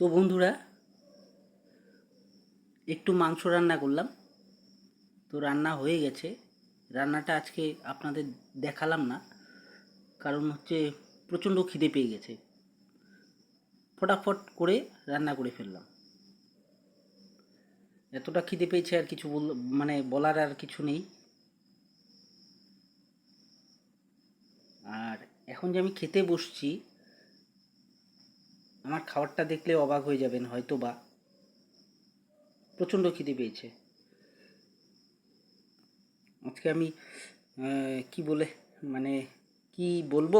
তো বন্ধুরা, একটু মাংস রান্না করলাম। তো রান্না হয়ে গেছে। রান্নাটা আজকে আপনাদের দেখালাম না, কারণ হচ্ছে প্রচণ্ড খিদে পেয়ে গেছে। ফটাফট করে রান্না করে ফেললাম। এতটা খিদে পেয়েছে আর কিছু বল মানে বলার আর কিছু নেই। আর এখন যে আমি খেতে বসছি আমার খাবারটা দেখলে অবাক হয়ে যাবেন হয়তো বা প্রচণ্ড খিদে পেয়েছে। আজকে আমি কি বলে মানে কি বলব?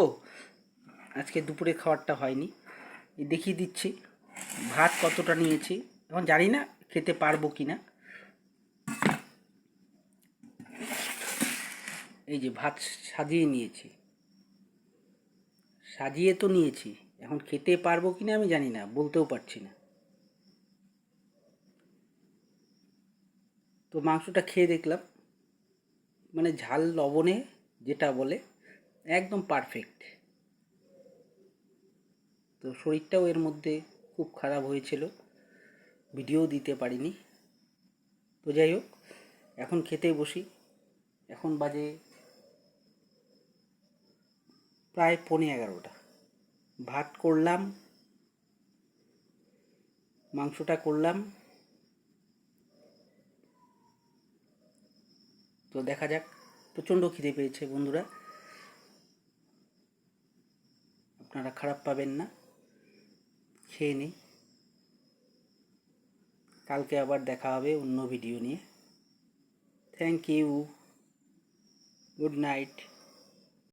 আজকে দুপুরে খাবারটা হয়নি। দেখিয়ে দিচ্ছি, ভাত কতটা নিয়েছি। এখন জানি না খেতে পারব কি না এই যে ভাত সাজিয়ে নিয়েছি। সাজিয়ে তো নিয়েছি। এখন খেতে পারব কি না আমি জানি না, বলতেও পারছি না। তো মাংসটা খেয়ে দেখলাম মানে ঝাল লবণে যেটা বলে, একদম পারফেক্ট তো শরীরটাও এর মধ্যে খুব খারাপ হয়েছিল, ভিডিও দিতে পারিনি। তো যাই হোক, এখন খেতে বসি, এখন বাজে প্রায় পৌনে এগারোটা। ভাত করলাম, মাংসটা করলাম। তো দেখা যাক, প্রচণ্ড খিদে পেয়েছে বন্ধুরা। আপনারা খারাপ পাবেন না, খেয়ে নিই কালকে আবার দেখা হবে অন্য ভিডিও নিয়ে। Thank you good night